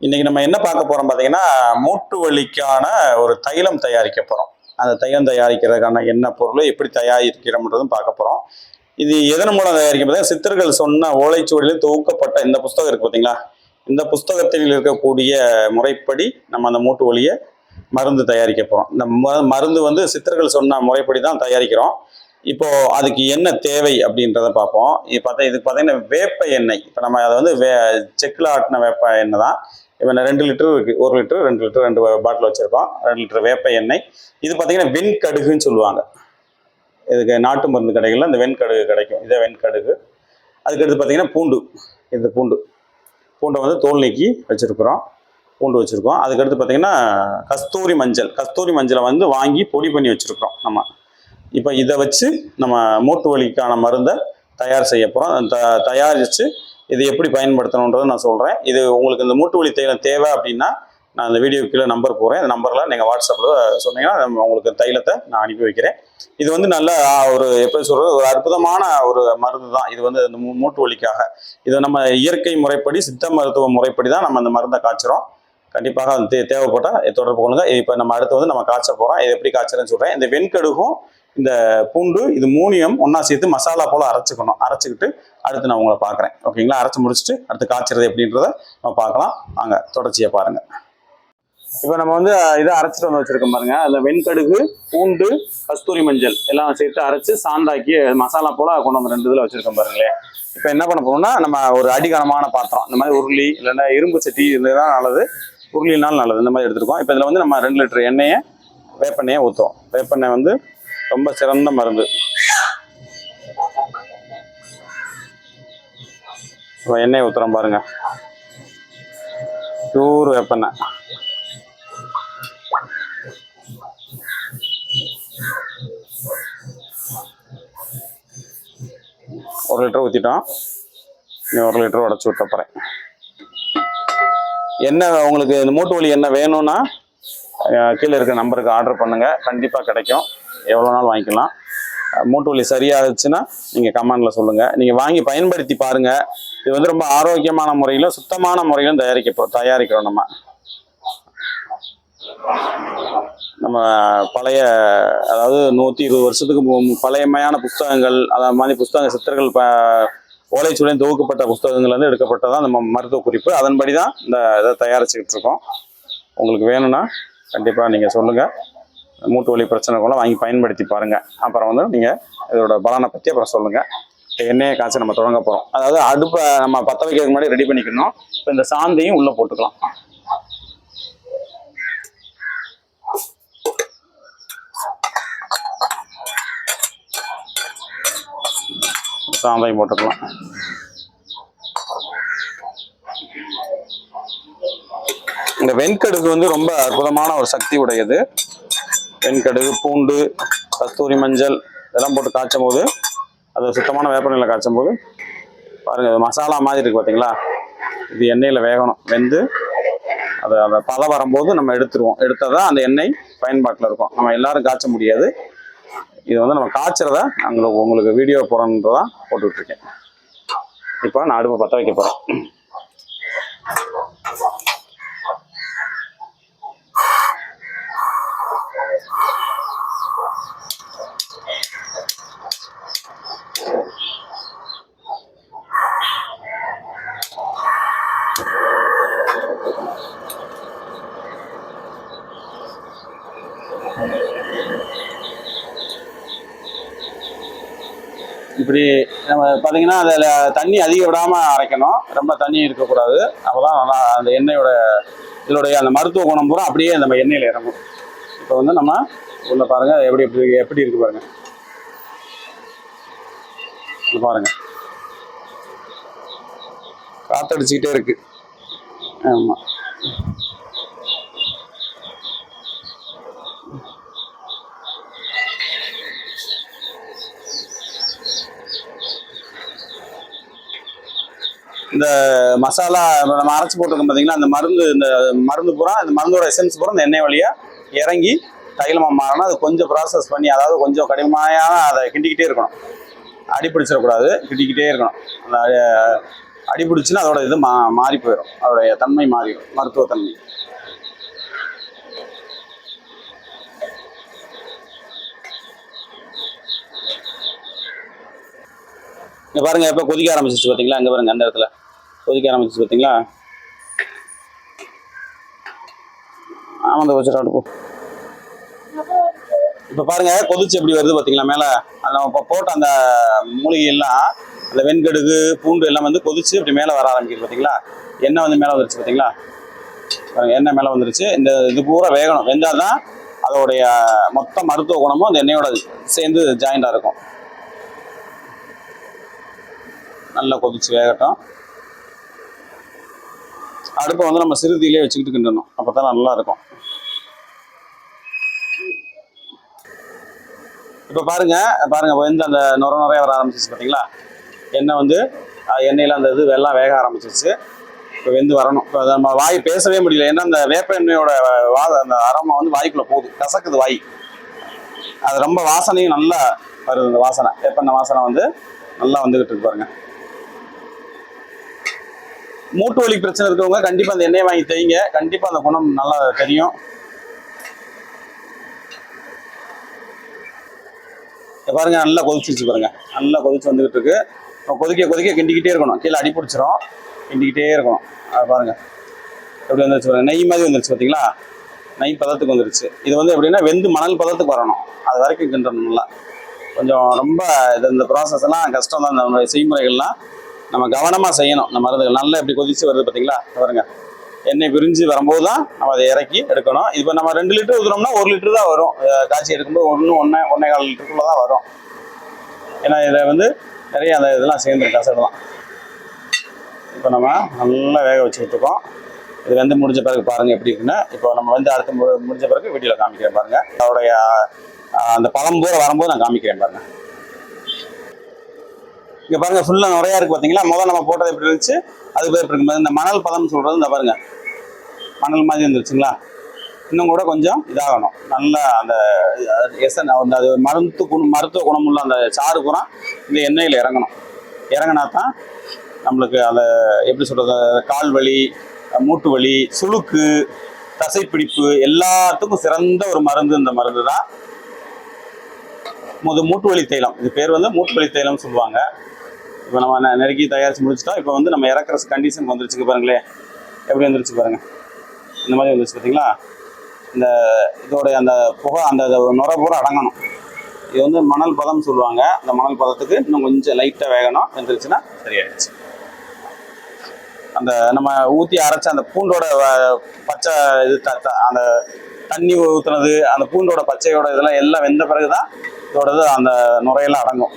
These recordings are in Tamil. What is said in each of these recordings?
இன்னைக்கு நம்ம என்ன பார்க்க போறோம் பார்த்தீங்கன்னா மூட்டு வலிக்கான ஒரு தைலம் தயாரிக்க போறோம். அந்த தைலம் தயாரிக்கிறதுக்கான என்ன பொருள் எப்படி தயாரிக்கிறோம்ன்றதும் பார்க்க போறோம். இது எதன் மூலம் தயாரிக்க பார்த்தீங்கன்னா சித்தர்கள் சொன்ன ஓலைச்சுவடியில் தொகுக்கப்பட்ட இந்த புஸ்தகம் இருக்கு பார்த்தீங்களா? இந்த புஸ்தகத்தில் இருக்கக்கூடிய முறைப்படி நம்ம அந்த மூட்டு வலியை மருந்து தயாரிக்க போகிறோம் இந்த ம- மருந்து வந்து சித்தர்கள் சொன்ன முறைப்படி தான் தயாரிக்கிறோம். இப்போ அதுக்கு என்ன தேவை அப்படின்றத பார்ப்போம். இது பார்த்தா இதுக்கு பார்த்தீங்கன்னா வேப்ப எண்ணெய். இப்போ நம்ம அதை வந்து வே செக்கில் ஆட்டின வேப்ப எண்ணெய் தான். இப்போ நான் ரெண்டு லிட்டர் இருக்குது ஒரு லிட்டர் ரெண்டு லிட்டர் ரெண்டு பாட்டில் வச்சுருக்கோம். ரெண்டு லிட்டர் வேப்ப எண்ணெய். இது பார்த்தீங்கன்னா வெண்கடுகுன்னு சொல்லுவாங்க. இதுக்கு நாட்டு மருந்து கடைகளில் இந்த வெண்கடுகு கிடைக்கும். இதே வெண்கடுகு. அதுக்கடுத்து பார்த்தீங்கன்னா பூண்டு. இந்த பூண்டு. பூண்டை வந்து தோல் நீக்கி வச்சுருக்குறோம். பூண்டு வச்சுருக்கோம். அதுக்கடுத்து பார்த்தீங்கன்னா கஸ்தூரி மஞ்சள். கஸ்தூரி மஞ்சளை வந்து வாங்கி பொடி பண்ணி வச்சுருக்குறோம் நம்ம. இப்போ இதை வச்சு நம்ம மூட்டு வலிக்கான மருந்தை தயார் செய்ய போகிறோம் த தயாரித்து இது எப்படி பயன்படுத்தணுன்றதை நான் சொல்கிறேன் இது உங்களுக்கு இந்த மூட்டு வலி தைலம் தேவை அப்படின்னா நான் இந்த வீடியோ கீழே நம்பர் போகிறேன் அந்த நம்பரில் நீங்கள் வாட்ஸ்அப்பில் சொன்னீங்கன்னா நம்ம உங்களுக்கு தைலத்தை நான் அனுப்பி வைக்கிறேன். இது வந்து நல்ல ஒரு எப்படி சொல்கிறது ஒரு அற்புதமான ஒரு மருந்து தான். இது வந்து இந்த மூ- மூட்டு வலிக்காக. இது நம்ம இயற்கை முறைப்படி சித்த மருத்துவ முறைப்படி தான் நம்ம அந்த மருந்தை காய்ச்சுறோம். கண்டிப்பாக அது தே தேவைப்பட்டால் தொடர்பு கொள்ளுங்க. இப்போ நம்ம அடுத்து வந்து நம்ம காய்ச்ச போகிறோம் இது எப்படி காய்ச்சறேன்னு சொல்கிறேன் இந்த வெண்கடுகும் இந்த பூண்டு இது மூணியம் ஒன்றா சேர்த்து மசாலா போல் அரைச்சிக்கணும். அரைச்சிக்கிட்டு அடுத்து நான் உங்களை பார்க்குறேன். ஓகேங்களா அரைச்சி முடிச்சுட்டு அடுத்து காய்ச்சறது எப்படின்றத நம்ம பார்க்கலாம். வாங்க தொடர்ச்சியை பாருங்கள் இப்போ நம்ம வந்து இதை அரைச்சிட்டு வந்து வச்சிருக்கோம் பாருங்க. அதில் வெண்கடுகு பூண்டு கஸ்தூரி மஞ்சள் எல்லாம் சேர்த்து அரைச்சு சாந்தாக்கி மசாலா போல கொண்டு வந்து ரெண்டு இதில் வச்சிருக்கோம் பாருங்களேன் இப்போ என்ன பண்ண போறோம்னா நம்ம ஒரு அடிகனமான பாத்திரம் இந்த மாதிரி உருளி இல்லைன்னா இரும்பு சட்டி இதுதான் நல்லது. உருளினாலும் நல்லது. இந்த மாதிரி எடுத்துருக்கோம். இப்போ இதில் வந்து நம்ம ரெண்டு லிட்டர் எண்ணெயை வேப்பெண்ணெயை ஊற்றுவோம் வேப்பெண்ணெய் வந்து ரொம்ப சிறந்த மருந்து. இப்போ எண்ணெயை ஊற்றுறோம் பாருங்க. பியூர் வெப்பெண்ணெய். ஒரு லிட்டர் ஊற்றிட்டோம் நீ ஒரு லிட்டர் உடச்சி விட்ட போகிறேன் என்ன உங்களுக்கு இந்த மூட்டு வலி என்ன வேணும்னா கீழே இருக்க நம்பருக்கு ஆர்டர் பண்ணுங்கள் கண்டிப்பாக கிடைக்கும். எவ்வளோ நாள் வாங்கிக்கலாம். மூட்டு வலி சரியாச்சுன்னா நீங்கள் கமெண்டில் சொல்லுங்கள் நீங்கள் வாங்கி பயன்படுத்தி பாருங்கள் இது வந்து ரொம்ப ஆரோக்கியமான முறையில் சுத்தமான முறையிலும் தயாரிக்க தயாரிக்கிறோம் நம்ம. நம்ம பழைய அதாவது நூற்றி இருபது வருஷத்துக்கு மு- பழையமையான புஸ்தகங்கள் அந்த மாதிரி புஸ்தக சித்தர்கள் ப ஓலைச்சுவடியும் தொகுக்கப்பட்ட புஸ்தகங்கள் வந்து எடுக்கப்பட்டதான் நம்ம மருத்துவ குறிப்பு. அதன்படி தான் இந்த இதை தயாரிச்சுக்கிட்டு இருக்கோம். உங்களுக்கு வேணும்னா கண்டிப்பாக நீங்கள் சொல்லுங்கள் மூட்டு வலி பிரச்சனை கூட வாங்கி பயன்படுத்தி பாருங்கள் அப்புறம் வந்து நீங்கள் இதோட பலனை பற்றி அப்புறம் சொல்லுங்கள் எண்ணெயை காய்ச்சி நம்ம தொடங்க போகிறோம் அதாவது அடுப்பை நம்ம பற்ற வைக்கிறதுக்கு முன்னாடி ரெடி பண்ணிக்கணும். இப்போ இந்த சாந்தையும் உள்ளே போட்டுக்கலாம். சாந்தையும் போட்டுக்கலாம். இந்த வெண்கடுகு வந்து ரொம்ப அற்புதமான ஒரு சக்தி உடையது. வெண்கடுகு பூண்டு கஸ்தூரி மஞ்சள் இதெல்லாம் போட்டு காய்ச்சும் போது அது சுத்தமான வேப்பெண்ணில் காய்ச்சும் போது பாருங்கள் இது மசாலா மாதிரி இருக்குது பார்த்தீங்களா இது எண்ணெயில் வேகணும். வெந்து அதை அதை பல வரும்போது நம்ம எடுத்துருவோம். எடுத்தால் தான் அந்த எண்ணெய் பயன்பாட்டில் இருக்கும். நம்ம எல்லாரும் காய்ச்ச முடியாது. இது வந்து நம்ம காய்ச்சறத உங்களுக்கு உங்களுக்கு வீடியோ போடணுன்றதான் போட்டுட்ருக்கேன். இப்போ நான் அடுப்பை பற்ற வைக்க போகிறேன் இப்படி நம்ம பார்த்தீங்கன்னா அதில் தண்ணி அதிகம் விடாமல் அரைக்கணும். ரொம்ப தண்ணி இருக்கக்கூடாது. அப்போ தான் நல்லா அந்த எண்ணெயோட இதோடைய அந்த மருத்துவ குணம் பூரா அப்படியே நம்ம எண்ணெயில் இறங்கும். இப்போ வந்து நம்ம உள்ள பாருங்கள் எப்படி எப்படி எப்படி இருக்குது பாருங்கள் பாருங்கள் பாருங்க. இருக்குது ஆமாம் இந்த மசாலா நம்ம அரைச்சி போட்டிருக்கோம் பார்த்தீங்கன்னா அந்த மருந்து இந்த மருந்து பூரா அந்த மருந்தோட எசன்ஸ் பூரா அந்த எண்ணெய் வழியாக இறங்கி தைலமாக மாறணும். அது கொஞ்சம் ப்ராசஸ் பண்ணி அதாவது கொஞ்சம் கடினமான அதை கிண்டிக்கிட்டே இருக்கணும். அடி பிடிச்சிடக்கூடாது கிண்டிக்கிட்டே இருக்கணும். அந்த அடி அதோட இது மா மாறி போயிடும் அதோடைய தன்மை மாறிடும் மருத்துவ தன்மை. இங்கே பாருங்க இப்போ கொதிக்க ஆரம்பிச்சிச்சு பார்த்தீங்களா அங்கே பாருங்கள் அந்த இடத்துல. கொதிக்க ஆரம்பிச்சு பார்த்தீங்களா ஆமாம் அந்த வச்சுட்டு போ. இப்போ பாருங்க கொதிச்சு எப்படி வருது பார்த்தீங்களா மேலே? அந்த நம்ம இப்ப போட்ட அந்த மூலிகையெல்லாம் அந்த வெண்கடுகு பூண்டு எல்லாம் வந்து கொதிச்சு இப்படி மேலே வர ஆரம்பிக்குது பார்த்தீங்களா எண்ணெய் வந்து மேலே வந்துருச்சு பார்த்தீங்களா பாருங்க எண்ணெய் மேலே வந்துருச்சு. இந்த இது பூரா வேகணும். வெந்தாதான் அதோடைய மொத்த மருத்துவ குணமும் அந்த எண்ணெயோட சேர்ந்து ஜாயிண்டாக இருக்கும். நல்லா கொதிச்சு வேகட்டும். அடுப்பை வந்து நம்ம சிறுதியிலே வச்சுக்கிட்டு கிண்டணும். அப்போ தான் நல்லா இருக்கும். இப்போ பாருங்க பாருங்க வந்து அந்த நுர நுறைய வர ஆரம்பிச்சிச்சு பார்த்தீங்களா எண்ணெய் வந்து எண்ணெயில் அந்த இது எல்லாம் வேக ஆரம்பிச்சிருச்சு. இப்போ வெந்து வரணும். இப்போ நம்ம வாய் பேசவே முடியல. ஏன்னா அந்த வேப்ப எண்ணெயோட வாத அந்த அரோமா வந்து வாய்க்குள்ளே போகுது. கசக்குது வாய். அது ரொம்ப வாசனையும் நல்லா வருது அந்த வாசனை. வேப்பெண்ணெய் வாசனை வந்து நல்லா வந்துக்கிட்டு இருக்கு பாருங்க. மூட்டு வலி பிரச்சனை இருக்கிறவங்க கண்டிப்பா அந்த எண்ணெயை வாங்கி தைங்க கண்டிப்பா அந்த குணம் நல்லா தெரியும். பாருங்க நல்லா கொதிச்சிருச்சு பாருங்க. நல்லா கொதிச்சு வந்துகிட்டு இருக்கு கொதிக்க கொதிக்க கிண்டிக்கிட்டே இருக்கணும். கீழே அடி பிடிச்சிரும். கிண்டிக்கிட்டே இருக்கணும். அது பாருங்க. எப்படி வந்துருச்சு பாருங்க. நெய் மாதிரி வந்துருச்சு பார்த்தீங்களா நெய் பதத்துக்கு வந்துருச்சு. இது வந்து எப்படின்னா வெந்து மணல் பதத்துக்கு வரணும். அது வரைக்கும் கிண்டணும் நல்லா. கொஞ்சம் ரொம்ப இது இந்த ப்ராசஸ் எல்லாம் கஷ்டம் தான் இந்த செய்முறைகள்லாம் நம்ம கவனமாக செய்யணும். நம்ம மருந்துகள் நல்லா இப்படி கொதிச்சு வருது பார்த்தீங்களா பாருங்க. எண்ணெய் பிரிஞ்சு வரும்போது தான் நம்ம அதை இறக்கி எடுக்கணும். இப்போ நம்ம ரெண்டு லிட்டர் ஊற்றுனோம்னா ஒரு லிட்டர் தான் வரும். காய்ச்சி எடுக்கும்போது ஒன்று ஒன்றே ஒன்றே கால் லிட்டருக்குள்ளே தான் வரும். ஏன்னா இதில் வந்து நிறைய அந்த இதெல்லாம் சேர்ந்துருக்கு கசடலாம் இப்போ நம்ம நல்லா வேக வச்சுக்கிட்டுருக்கோம் இது வந்து முடிஞ்ச பிறகு பாருங்கள் எப்படி இருக்குன்னு. இப்போ நம்ம வந்து அடுத்து மு- முடிஞ்ச பிறகு வீடியோவில் காமிக்கிறேன் பாருங்கள் அதோடைய அந்த பழம் பூரா வரும்போது நான் காமிக்கிறேன் பாருங்கள் இங்க பாருங்க ஃபுல்லா நிறையா இருக்கு பாத்தீங்களா? முதல்ல நம்ம போட்டது எப்படி இருந்துச்சு? அது பேர் இருக்கும் இந்த மணல் பதம் சொல்றது இந்த பாருங்க. மணல் மாதிரி வந்துருச்சுங்களா இன்னும் கூட கொஞ்சம் இதாகணும். நல்லா அந்த எசன் அந்த அது மருந்து குணம் மருத்துவ குணமுள்ள அந்த சாறு பூரா இந்த எண்ணெயில் இறங்கணும். இறங்கினா தான் நம்மளுக்கு அந்த எப்படி சொல்றது கால் வலி மூட்டு வலி சுளுக்கு தசைப்பிடிப்பு எல்லாத்துக்கும் சிறந்த ஒரு மருந்து இந்த மருந்து தான் முது மூட்டு வலி தைலம் இது பேர் வந்து மூட்டு வலி தைலம்னு சொல்லுவாங்க. இப்போ நம்ம நெருக்கி தயாரித்து முடிச்சிட்டோம் இப்போ வந்து நம்ம இறக்குற கண்டிஷன் வந்துருச்சுங்க பாருங்களேன் எப்படி வந்துருச்சு பாருங்கள் இந்த மாதிரி வந்துருச்சு பார்த்தீங்களா இந்த இதோடைய அந்த புகை அந்த நுர பூரா அடங்கணும். இது வந்து மணல் பதம் சொல்லுவாங்க. அந்த மணல் பதத்துக்கு இன்னும் கொஞ்சம் லைட்டாக வேகணும். வந்துருச்சுன்னா சரியாயிடுச்சு. அந்த நம்ம ஊற்றி அரைச்ச அந்த பூண்டோட பச்சை இது த- அந்த தண்ணி ஊற்றுனது அந்த பூண்டோட பச்சையோட இதெல்லாம் எல்லாம் வெந்த பிறகு தான் இதோடது அந்த நுரையெல்லாம் அடங்கும்.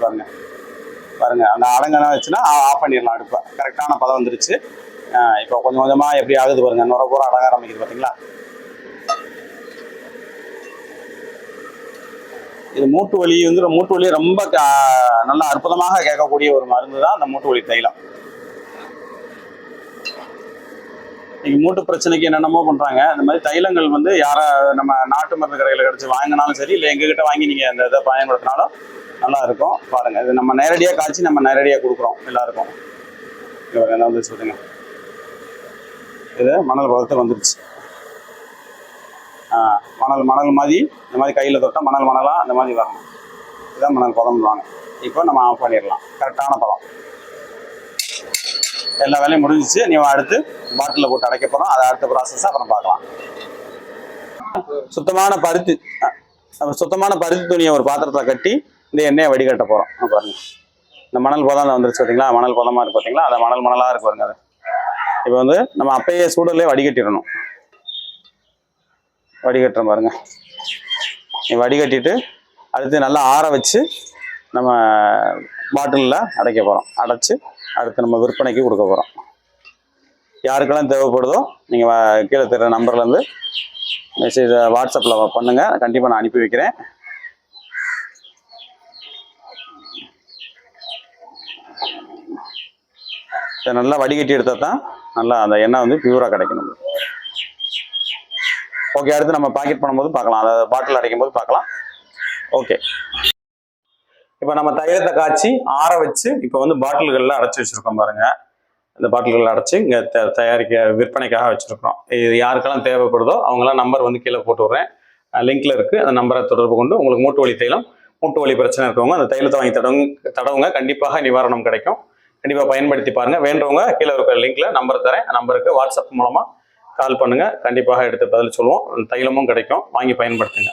பாருங்கள் பாருங்க. அந்த அடங்கனா வச்சுன்னா ஆஃப் பண்ணிடலாம் அடுப்பை. கரெக்டான பதம் வந்துருச்சு. இப்போ கொஞ்சம் கொஞ்சமா எப்படி ஆகுது பாருங்க. நுர பூரா அடங்க ஆரம்பிக்குது பார்த்தீங்களா இது மூட்டு வலி வந்து மூட்டு வலி ரொம்ப கா- நல்லா அற்புதமாக கேட்கக்கூடிய ஒரு மருந்து தான் அந்த மூட்டு வலி தைலம். இன்னைக்கு மூட்டு பிரச்சனைக்கு என்னென்னமோ பண்றாங்க. இந்த மாதிரி தைலங்கள் வந்து யாரை நம்ம நாட்டு மருந்து கடையில் கிடச்சி வாங்கினாலும் சரி இல்லை எங்ககிட்ட வாங்கி நீங்க அந்த இதை பயன்படுத்தினாலும் நல்லா இருக்கும் பாருங்க இது நம்ம நேரடியாக காய்ச்சி நம்ம நேரடியாக கொடுக்குறோம் எல்லாருக்கும். என்ன வந்து சொல்லுங்க இது மணல் பதத்தை வந்துருச்சு. மணல் மணல் மாதிரி இந்த மாதிரி கையில் தொட்டால் மணல் மணலாக அந்த மாதிரி வரணும். இதுதான் மணல் பதம்வாங்க இப்போ நம்ம ஆஃப் பண்ணிடலாம். கரெக்டான பதம். எல்லா வேலையும் முடிஞ்சிச்சு. நீ அடுத்து பாட்டிலில் போட்டு அடைக்க போகிறோம் அதை அடுத்த ப்ராசஸ் அப்புறம் பார்க்கலாம். சுத்தமான பருத்தி நம்ம சுத்தமான பருத்தி துணியை ஒரு பாத்திரத்தில் கட்டி இந்த எண்ணெயை வடிகட்ட போகிறோம் பாருங்கள் இந்த மணல் பதம் வந்துருச்சு பார்த்தீங்களா மணல் பதமாக இருக்குது பார்த்தீங்களா அதை மணல் மணலாக இருக்கு பாருங்க அது. இப்போ வந்து நம்ம அப்பயே சூடலே வடிகட்டிடணும். வடிகட்டுறோம் பாருங்க. நீ வடிகட்டிட்டு அடுத்து நல்லா ஆற வச்சு நம்ம பாட்டிலில் அடைக்க போகிறோம் அடைச்சி அடுத்து நம்ம விற்பனைக்கு கொடுக்க போகிறோம் யாருக்கெல்லாம் தேவைப்படுதோ நீங்கள் கீழே தர நம்பர்லேருந்து மெசேஜ் வாட்ஸ்அப்பில் பண்ணுங்கள் கண்டிப்பாக நான் அனுப்பி வைக்கிறேன். இதை நல்லா வடிகட்டி எடுத்தால் தான் நல்லா அந்த எண்ணெய் வந்து பியூராக கிடைக்கணும். ஓகே அடுத்து நம்ம பாக்கெட் பண்ணும்போது பார்க்கலாம். அதை பாட்டில் அடைக்கும் போது பார்க்கலாம். ஓகே இப்போ நம்ம தைலத்தை காய்ச்சி ஆற வச்சு இப்போ வந்து பாட்டில்களில் அடைச்சி வச்சுருக்கோம் பாருங்கள் இந்த பாட்டில்களில் அடைச்சி இங்கே தயாரிக்க விற்பனைக்காக வச்சுருக்கிறோம். இது யாருக்கெல்லாம் தேவைப்படுதோ அவங்களாம் நம்பர் வந்து கீழே போட்டு விட்றேன். லிங்கில் இருக்குது அந்த நம்பரை தொடர்பு கொண்டு உங்களுக்கு மூட்டு வலி தைலம் மூட்டு வலி பிரச்சனை இருக்கவங்க அந்த தைலத்தை வாங்கி தடவுங்க தடவுங்க. கண்டிப்பாக நிவாரணம் கிடைக்கும். கண்டிப்பாக பயன்படுத்தி பாருங்கள் வேண்டவங்க கீழே இருக்கிற லிங்க்ல நம்பர் தரேன். நம்பருக்கு வாட்ஸ்அப் மூலமாக கால் பண்ணுங்கள் கண்டிப்பாக எடுத்து பதில் சொல்லுவோம். தைலமும் கிடைக்கும். வாங்கி பயன்படுத்துங்க.